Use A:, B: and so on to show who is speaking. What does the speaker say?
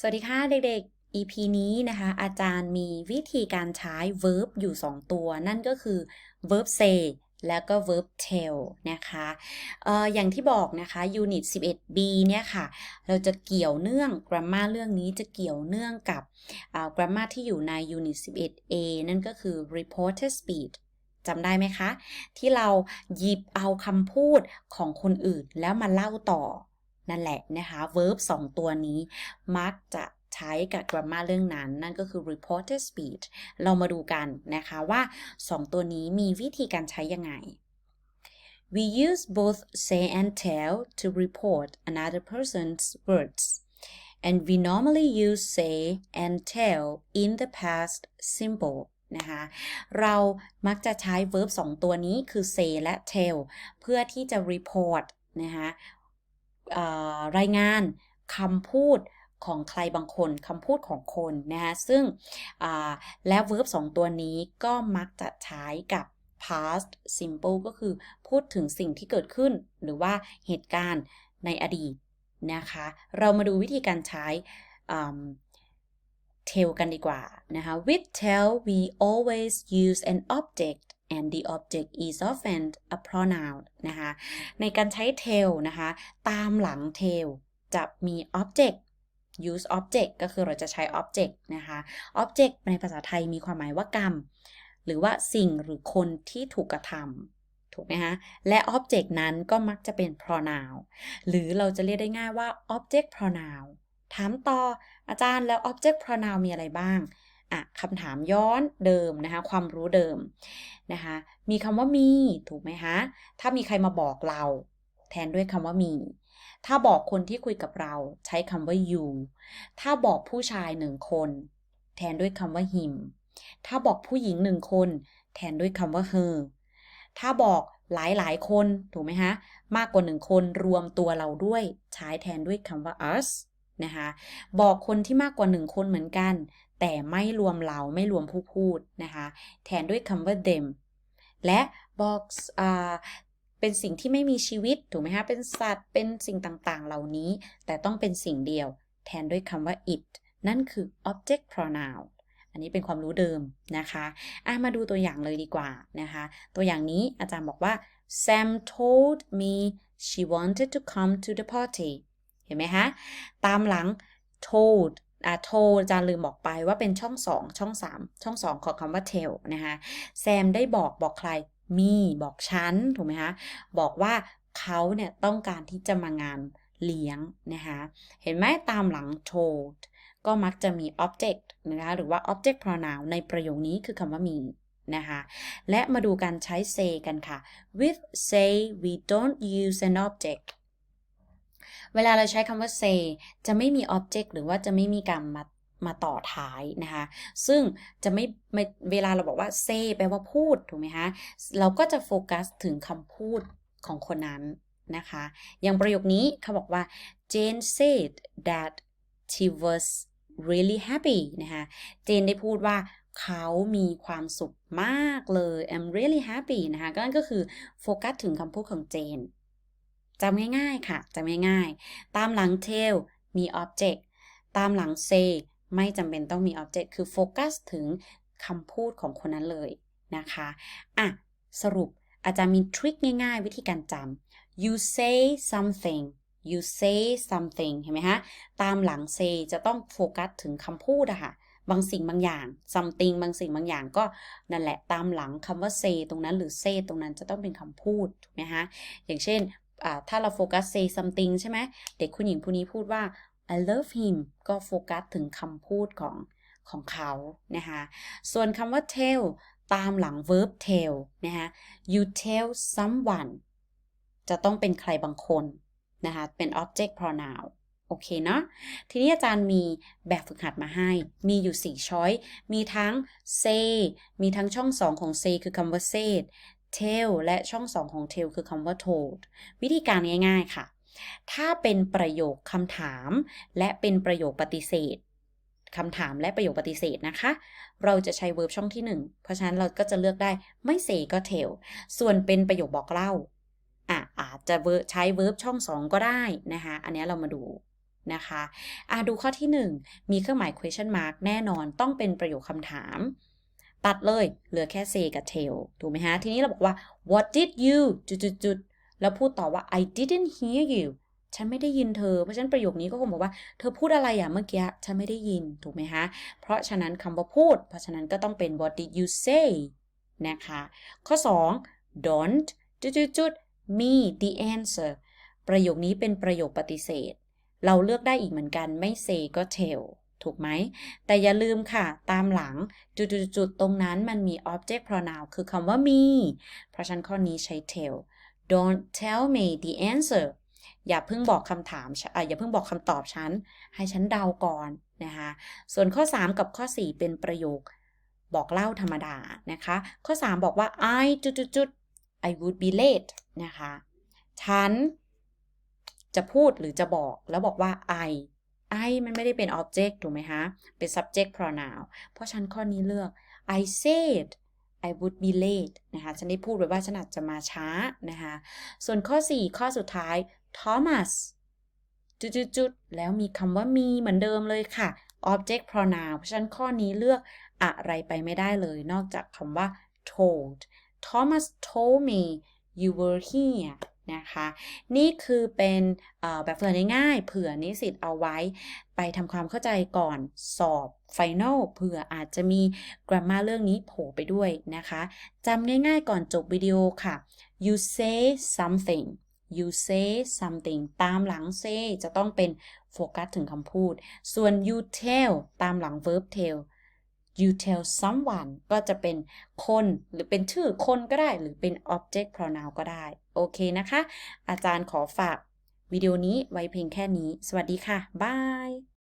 A: สวัสดีค่ะเด็กๆ EP นี้นะคะ อาจารย์มีวิธีการใช้ verb อยู่ 2 ตัว นั่นก็คือ verb say แล้วก็ verb tell นะคะเอออย่างที่บอกนะคะ unit 11b เนี่ยค่ะ เราจะเกี่ยวเนื่อง grammar เรื่องนี้จะเกี่ยวเนื่องกับ grammar ที่อยู่ใน unit 11a นั่นก็คือ reported speech จำได้ไหมคะ ที่เราหยิบเอาคำพูดของคนอื่นแล้วมาเล่าต่อ นั่นแหละนะคะ verb 2 ตัวนี้มักจะใช้กับ grammar เรื่องนั้น นั่นก็คือ reported speech เรามาดูกันนะคะว่า 2 ตัวนี้มีวิธีการใช้ยังไง We use both say and tell to report another person's words and we normally use say and tell in the past simple นะคะเรามักจะใช้ verb 2 ตัวนี้คือ say และ tell เพื่อที่จะ report นะคะ รายงานคำพูดของใครบางคนคำพูดของคนนะคะซึ่งและ verb 2ตัวนี้ก็มักจะใช้กับ past simple ก็คือพูดถึงสิ่งที่เกิดขึ้น หรือว่าเหตุการณ์ในอดีตนะคะ เรามาดูวิธีการใช้ tell กันดีกว่านะคะ with tell we always use an object and the object is often a pronoun นะคะ ในการใช้ tell นะคะ ตามหลัง tell จะมี object use object ก็คือเราจะใช้ object นะคะ object ในภาษาไทยมีความหมายว่ากรรม หรือว่าสิ่งหรือคนที่ถูกกระทำถูกไหมคะ และ object นั้นก็มักจะเป็น pronoun หรือเราจะเรียกได้ง่ายว่า object pronoun ถามต่ออาจารย์แล้ว object pronoun มีอะไรบ้าง อะคำถามย้อนเดิมนะคะความรู้เดิมนะคะมีคำว่ามีถูกไหมคะถ้ามีใครมาบอกเรา แทนด้วยคำว่ามี ถ้าบอกคนที่คุยกับเราใช้คำว่า you ถ้าบอกผู้ชายหนึ่งคน แทนด้วยคำว่า him ถ้าบอกผู้หญิงหนึ่งคน แทนด้วยคำว่า her ถ้าบอกหลายหลายคนถูกไหมคะมากกว่าหนึ่งคนรวมตัวเราด้วยใช้แทนด้วยคำว่า us นะคะบอกคนที่มากกว่าหนึ่งคนเหมือนกัน แต่ไม่รวมเราไม่รวมผู้พูดนะคะแทนด้วยคำว่า them และบอกเป็นสิ่งที่ไม่มีชีวิตถูกไหมคะเป็นสัตว์เป็นสิ่งต่างๆ เหล่านี้ แต่ต้องเป็นสิ่งเดียว แทนด้วยคำว่า it นั่นคือ object pronoun อันนี้เป็นความรู้เดิมนะคะะมาดูตัวอย่างเลยดีกว่านะคะ ตัวอย่างนี้อาจารย์บอกว่า Sam told me she wanted to come to the party เห็นไหมคะ ตามหลัง told อะ told อาจารย์ลืมบอกไปว่าเป็นช่อง 2 ช่อง 3 ช่อง 2 ของคำว่า tell นะคะแซมได้บอกบอกใครมีบอกฉันถูกไหมคะบอกว่าเขาเนี่ยต้องการที่จะมางานเลี้ยงนะคะเห็นไหมตามหลัง told ก็มักจะมี object นะคะหรือว่า object pronoun ในประโยคนี้คือคำว่ามีนะคะและมาดูการใช้ say กันค่ะ with say we don't use an object เวลาเราใช้คำว่า say จะไม่มี object หรือว่าจะไม่มีการมามาต่อท้ายนะคะ ซึ่งจะไม่ไม่เวลาเราบอกว่า say แปลว่าพูดถูกไหมคะ เราก็จะโฟกัสถึงคำพูดของคนนั้นนะคะ อย่างประโยคนี้เขาบอกว่า Jane said that she was really happy นะคะเจนได้พูดว่าเขามีความสุขมากเลย I'm really happy นะคะก็นั่นก็คือโฟกัสถึงคำพูดของเจน จำง่ายๆค่ะจำง่ายๆ ตามหลัง tell มี object ตามหลัง say ไม่จำเป็นต้องมี object คือโฟกัสถึงคำพูดของคนนั้นเลยนะคะอะสรุปอาจารย์มีทริคง่ายๆ วิธีการจำ you say something you say something เห็นไหมฮะ ตามหลัง say จะต้องโฟกัสถึงคำพูดอะค่ะ บางสิ่งบางอย่าง something บางสิ่งบางอย่างก็นั่นแหละตามหลังคำว่า say ตรงนั้นหรือ say ตรงนั้นจะต้องเป็นคำพูดถูกไหมฮะ อย่างเช่น ถ้าเราโฟกัส say something ใช่ไหมเด็กคุณหญิงผู้นี้พูดว่า I love him ก็โฟกัสถึงคำพูดของของเขานะคะส่วนคำว่า tell ตามหลัง verb tell นะคะ you tell someone จะต้องเป็นใครบางคนนะคะเป็น object pronoun โอเคเนาะทีนี้อาจารย์มีแบบฝึกหัดมาให้ มีอยู่ 4 ช้อย มีทั้ง say มีทั้งช่อง 2 ของ say คือคำว่า said tell และช่อง2ของ tell คือคำว่า told วิธีการง่าย ๆ ค่ะ ถ้าเป็นประโยคคำถาม และเป็นประโยคปฏิเสธคำถามและประโยคปฏิเสธนะคะ เราจะใช้ verb ช่องที่ 1 เพราะฉะนั้นเราก็จะเลือกได้ไม่ say ก็ tell ส่วนเป็นประโยคบอกเล่าอะอาจจะใช้ verb ช่อง 2 ก็ได้นะคะ อันนี้เรามาดูนะคะอะดูข้อที่ 1 มีเครื่องหมาย question mark แน่นอนต้องเป็นประโยคคำถาม ตัดเลยเหลือแค่ say กับ tell ถูกไหมฮะ ทีนี้เราบอกว่า what did you จุดจุดจุดแล้วพูดต่อว่า I didn't hear you ฉันไม่ได้ยินเธอ เพราะฉะนั้นประโยคนี้ก็คงบอกว่า เธอพูดอะไรอะเมื่อกี้ ฉันไม่ได้ยิน ถูกไหมฮะ เพราะฉะนั้นคำว่าพูด เพราะฉะนั้นก็ต้องเป็น what did you say นะคะ ข้อ 2 don't จุดจุดจุด me the answer ประโยคนี้เป็นประโยคปฏิเสธ เราเลือกได้อีกเหมือนกัน ไม่ say ก็ tell ถูกไหม แต่อย่าลืมค่ะ ตามหลังจุดๆตรงนั้นมันมี object pronoun คือคำว่า me เพราะฉะนั้นข้อนี้ใช้ tell don't tell me the answer อย่าเพิ่งบอกคำถามออย่าเพิ่งบอกคำตอบฉัน ให้ฉันเดาก่อนนะคะ ส่วนข้อ 3 กับข้อ 4 เป็นประโยคบอกเล่าธรรมดานะคะ ข้อ 3 บอกว่า I จุดๆๆ I would be late นะคะ ฉันจะพูดหรือจะบอกแล้วบอกว่า I I มันไม่ได้เป็น object ถูกไหมคะ เป็น subject pronoun เพราะฉันข้อนี้เลือก I said I would be late นะคะ ฉันได้พูดไว้ว่าฉันอาจจะมาช้านะคะ ส่วนข้อ 4 ข้อสุดท้าย Thomas จุดๆแล้วมีคำว่ามีเหมือนเดิมเลยค่ะ object pronoun เพราะฉะนั้นข้อนี้เลือกอะไรไปไม่ได้เลย นอกจากคำว่า told Thomas told me you were here นะคะ นี่คือเป็นแบบฝึกง่ายๆเผื่อนิสิตเอาไว้ไปทำความเข้าใจก่อนสอบ Final เผื่ออาจจะมี grammar เรื่องนี้โผล่ไปด้วยนะคะจำง่ายๆก่อนจบวิดีโอค่ะ you say something you say something ตามหลัง say จะต้องเป็นโฟกัสถึงคำพูด ส่วน you tell ตามหลัง verb tell you tell someone ก็จะเป็นคนหรือเป็นชื่อคนก็ได้หรือเป็น object pronoun ก็ได้ โอเคนะคะ อาจารย์ขอฝากวิดีโอนี้ไว้เพียงแค่นี้ สวัสดีค่ะบาย